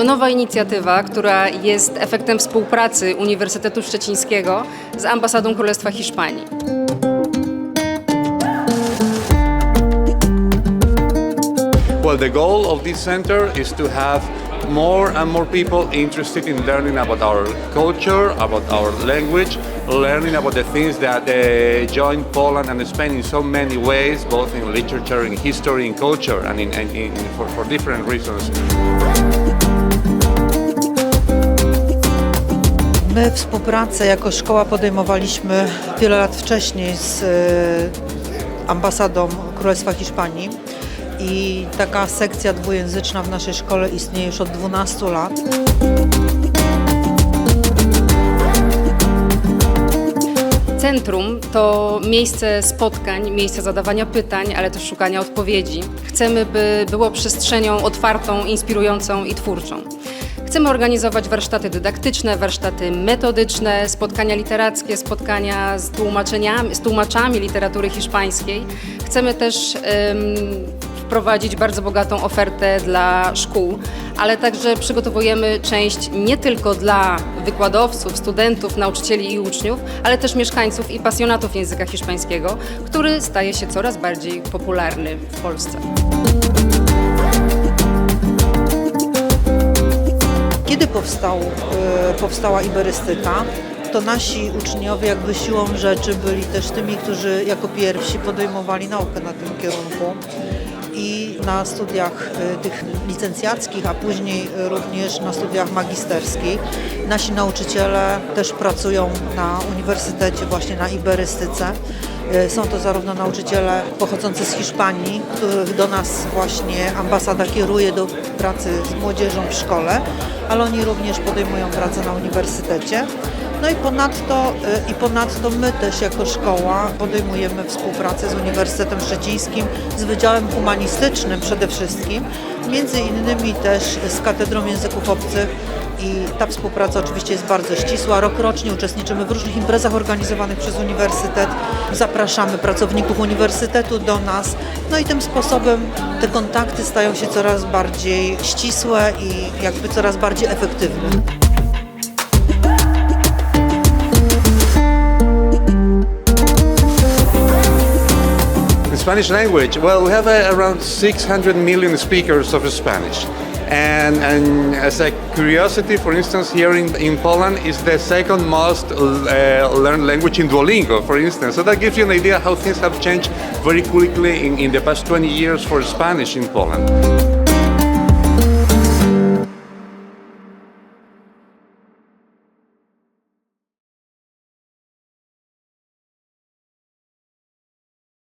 To nowa inicjatywa, która jest efektem współpracy Uniwersytetu Szczecińskiego z ambasadą Królestwa Hiszpanii. Well, the goal of this center is to have more and more people interested in learning about our culture, about our language, learning about the things that uh, join Poland and Spain in so many ways, both in literature, in history, in culture, and, in, and in, for, for different reasons. My współpracę jako szkoła podejmowaliśmy wiele lat wcześniej z e, ambasadą Królestwa Hiszpanii i taka sekcja dwujęzyczna w naszej szkole istnieje już od 12 lat. Centrum to miejsce spotkań, miejsce zadawania pytań, ale też szukania odpowiedzi. Chcemy, by było przestrzenią otwartą, inspirującą i twórczą. Chcemy organizować warsztaty dydaktyczne, warsztaty metodyczne, spotkania literackie, spotkania z, tłumaczeniami, z tłumaczami literatury hiszpańskiej. Chcemy też wprowadzić bardzo bogatą ofertę dla szkół, ale także przygotowujemy część nie tylko dla wykładowców, studentów, nauczycieli i uczniów, ale też mieszkańców i pasjonatów języka hiszpańskiego, który staje się coraz bardziej popularny w Polsce. Kiedy powstał, e, powstała iberystyka, to nasi uczniowie jakby siłą rzeczy byli też tymi, którzy jako pierwsi podejmowali naukę na tym kierunku i na studiach e, tych licencjackich, a później również na studiach magisterskich. Nasi nauczyciele też pracują na uniwersytecie właśnie na iberystyce. E, Są to zarówno nauczyciele pochodzący z Hiszpanii, których do nas właśnie ambasada kieruje do pracy z młodzieżą w szkole, ale oni również podejmują pracę na uniwersytecie. No i ponadto, e, i ponadto my też jako szkoła podejmujemy współpracę z Uniwersytetem Szczecińskim, z Wydziałem Humanistycznym przede wszystkim, między innymi też z Katedrą Języków Obcych i ta współpraca oczywiście jest bardzo ścisła. Rokrocznie uczestniczymy w różnych imprezach organizowanych przez Uniwersytet. Zapraszamy pracowników Uniwersytetu do nas. No i tym sposobem te kontakty stają się coraz bardziej ścisłe i jakby coraz bardziej efektywne. Spanish language, well, we have uh, around 600 million speakers of Spanish. And, and as a curiosity, for instance, here in, in Poland is the second most uh, learned language in Duolingo, for instance. So that gives you an idea how things have changed very quickly in, in the past 20 years for Spanish in Poland.